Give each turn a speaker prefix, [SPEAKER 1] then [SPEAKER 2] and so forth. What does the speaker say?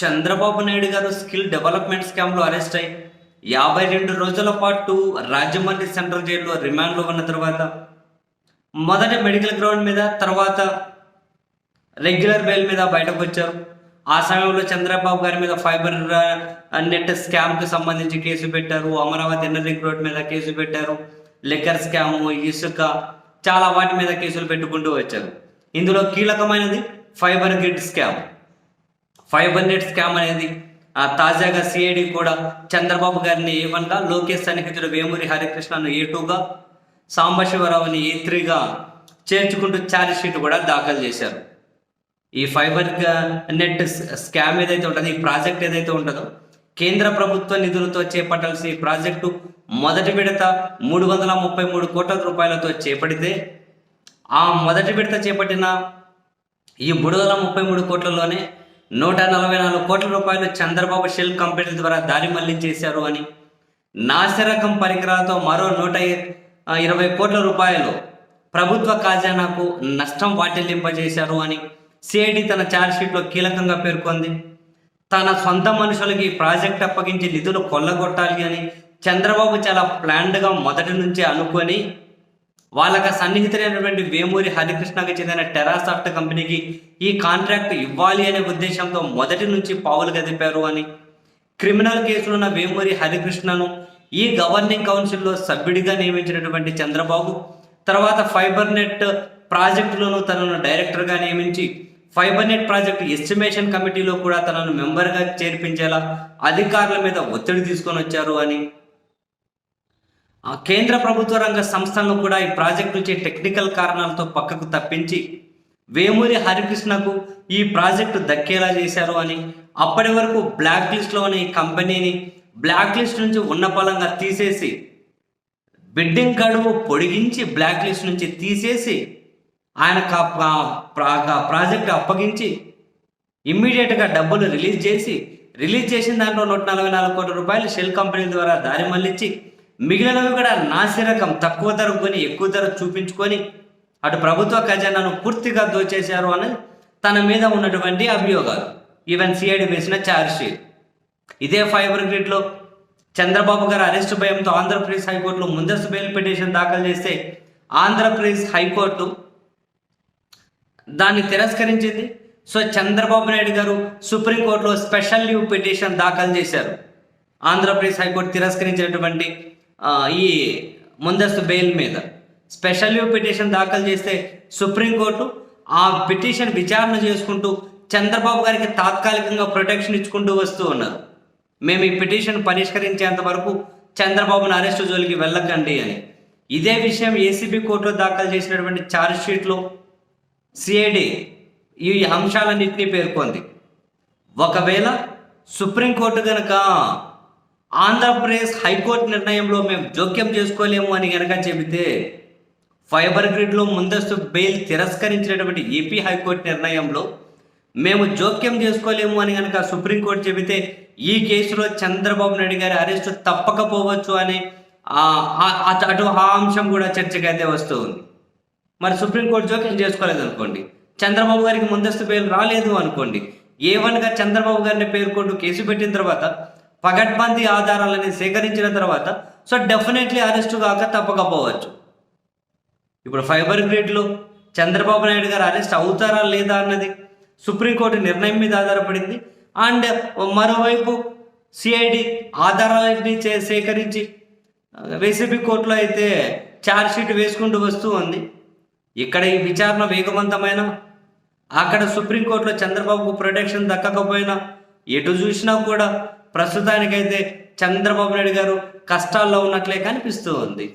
[SPEAKER 1] చంద్రబాబు నాయుడు గారు skill development స్కామ్లో arrest అయ్యి యాభై రెండు రోజుల పాటు రాజమండ్రి సెంట్రల్ జైల్లో రిమాండ్లో ఉన్న తర్వాత మొదట మెడికల్ గ్రౌండ్ మీద తర్వాత రెగ్యులర్ బెయిల్ మీద బయటకు వచ్చారు ఆ సమయంలో చంద్రబాబు గారి మీద ఫైబర్ నెట్ స్కామ్కి సంబంధించి కేసు పెట్టారు. అమరావతి ఎన్నరింగ్ రోడ్ మీద కేసు పెట్టారు. లిక్కర్ స్కామ్ ఇసుక చాలా వాటి మీద కేసులు పెట్టుకుంటూ వచ్చారు. ఇందులో కీలకమైనది fibre grid scam. Fibre net scam అనేది ఆ తాజాగా సిఐడి కూడా చంద్రబాబు గారిని ఏ వన్గా లోకేష్ సన్నిహితుడు వేమూరి హరికృష్ణను ఏ టూగా సాంబశివరావుని ఏ త్రీగా చేర్చుకుంటూ ఛార్జ్ షీట్ కూడా దాఖలు చేశారు. ఈ ఫైబర్ నెట్ స్కామ్ ఏదైతే ఉంటుందో ఈ ప్రాజెక్ట్ ఏదైతే ఉంటుందో కేంద్ర ప్రభుత్వ నిధులతో చేపట్టాల్సిన ఈ ప్రాజెక్టు మొదటి విడత మూడు వందల ముప్పై మూడు కోట్ల రూపాయలతో చేపడితే ఆ మొదటి విడత చేపట్టిన ఈ మూడు వందల ముప్పై మూడు కోట్లలోనే నూట నలభై నాలుగు కోట్ల రూపాయలు చంద్రబాబు షెల్ కంపెనీల ద్వారా దారి మళ్ళించేశారు అని. నాసిరకం పరికరాలతో మరో నూట ఇరవై కోట్ల రూపాయలు ప్రభుత్వ ఖజానాకు నష్టం వాటిల్లింపజేశారు అని సిఐడి తన ఛార్జ్షీట్లో కీలకంగా పేర్కొంది. తన సొంత మనుషులకి ప్రాజెక్ట్ అప్పగించి నిధులు కొల్లగొట్టాలి అని చంద్రబాబు చాలా ప్లాన్డ్గా మొదటి నుంచే అనుకొని వాళ్ళకి సన్నిహితులైనటువంటి వేమూరి హరికృష్ణకి చెందిన టెరాసాఫ్ట్ కంపెనీకి ఈ కాంట్రాక్ట్ ఇవ్వాలి అనే ఉద్దేశంతో మొదటి నుంచి పావులు గదిపారు అని. క్రిమినల్ కేసులున్న వేమూరి హరికృష్ణను ఈ గవర్నింగ్ కౌన్సిల్లో సభ్యుడిగా నియమించినటువంటి చంద్రబాబు తర్వాత ఫైబర్ నెట్ ప్రాజెక్టులోనూ తనను డైరెక్టర్గా నియమించి ఫైబర్ నెట్ ప్రాజెక్టు ఎస్టిమేషన్ కమిటీలో కూడా తనను మెంబర్గా చేర్పించేలా అధికారుల మీద ఒత్తిడి తీసుకొని వచ్చారు అని. కేంద్ర ప్రభుత్వ రంగ సంస్థలను కూడా ఈ ప్రాజెక్ట్ నుంచి టెక్నికల్ కారణాలతో పక్కకు తప్పించి వేమూరి హరికృష్ణకు ఈ ప్రాజెక్టు దక్కేలా చేశారు అని అప్పటి వరకు బ్లాక్ లిస్ట్లో ఉన్న ఈ కంపెనీని బ్లాక్ లిస్ట్ నుంచి ఉన్నపలంగా తీసేసి బిడ్డింగ్ గడువు పొడిగించి బ్లాక్ లిస్ట్ నుంచి తీసేసి ఆయన ప్రాజెక్ట్ అప్పగించి ఇమ్మీడియట్గా డబ్బులు రిలీజ్ చేసి రిలీజ్ చేసిన దాంట్లో నూట నలభై నాలుగు కోట్ల రూపాయలు షెల్ కంపెనీ ద్వారా దారి మళ్ళించి మిగిలినవి కూడా నాసిరకం తక్కువ ధర కొని ఎక్కువ ధర చూపించుకొని అటు ప్రభుత్వ ఖజానాను పూర్తిగా దోచేశారు అని తన మీద ఉన్నటువంటి అభియోగాలు. ఈవెన్ సిఐడి వేసిన ఛార్జ్షీట్ ఇదే ఫైబర్ గ్రిడ్లో చంద్రబాబు గారు అరెస్టు భయంతో ఆంధ్రప్రదేశ్ హైకోర్టులో ముందస్తు బెయిల్ పిటిషన్ దాఖలు చేస్తే ఆంధ్రప్రదేశ్ హైకోర్టు దాన్ని తిరస్కరించింది. సో చంద్రబాబు నాయుడు గారు సుప్రీంకోర్టులో స్పెషల్ లీవ్ పిటిషన్ దాఖలు చేశారు. ఆంధ్రప్రదేశ్ హైకోర్టు తిరస్కరించినటువంటి ఈ ముందస్తు బెయిల్ మీద. స్పెషల్ లీవ్ పిటిషన్ దాఖలు చేస్తే సుప్రీంకోర్టు ఆ పిటిషన్ విచారణ చేసుకుంటూ చంద్రబాబు గారికి తాత్కాలికంగా ప్రొటెక్షన్ ఇచ్చుకుంటూ వస్తూ ఉన్నారు. మేము ఈ పిటిషన్ పరిష్కరించేంత వరకు చంద్రబాబును అరెస్టు జోలికి వెళ్ళకండి అని. ఇదే విషయం ఏసీబీ కోర్టులో దాఖలు చేసినటువంటి ఛార్జ్ షీట్లో సిఐడి ఈ అంశాలన్నింటినీ పేర్కొంది. ఒకవేళ సుప్రీంకోర్టు కనుక ఆంధ్రప్రదేశ్ హైకోర్టు నిర్ణయంలో మేము జోక్యం చేసుకోలేము అని కనుక చెబితే ఫైబర్ గ్రిడ్లో ముందస్తు బెయిల్ తిరస్కరించినటువంటి ఏపీ హైకోర్టు నిర్ణయంలో మేము జోక్యం చేసుకోలేము అని కనుక సుప్రీంకోర్టు చెబితే ఈ కేసులో చంద్రబాబు నాయుడు గారి అరెస్టు తప్పకపోవచ్చు అని అటు అటు ఆ అంశం కూడా చర్చకైతే వస్తూ ఉంది. మరి సుప్రీంకోర్టు జోక్యం చేసుకోలేదు అనుకోండి చంద్రబాబు గారికి ముందస్తు బెయిల్ రాలేదు అనుకోండి ఏ వన్గా చంద్రబాబు గారిని పేర్కొంటూ కేసు పెట్టిన తర్వాత పగడ్బందీ ఆధారాలని సేకరించిన తర్వాత సో డెఫినెట్లీ అరెస్టు కాక తప్పకపోవచ్చు ఇప్పుడు ఫైబర్ గ్రిడ్లో చంద్రబాబు నాయుడు గారు అరెస్ట్ అవుతారా లేదా అన్నది సుప్రీంకోర్టు నిర్ణయం మీద ఆధారపడింది. అండ్ మరోవైపు సిఐడి ఆధారాలన్నీ చే సేకరించి వైసీపీ కోర్టులో అయితే ఛార్జ్ షీట్ వేసుకుంటూ వస్తూ ఉంది. ఇక్కడ ఈ విచారణ వేగవంతమైన అక్కడ సుప్రీంకోర్టులో చంద్రబాబుకు ప్రొటెక్షన్ దక్కకపోయినా ఎటు చూసినా కూడా ప్రస్తుతానికైతే చంద్రబాబు నాయుడు గారు కష్టాల్లో ఉన్నట్లే కనిపిస్తూ ఉంది.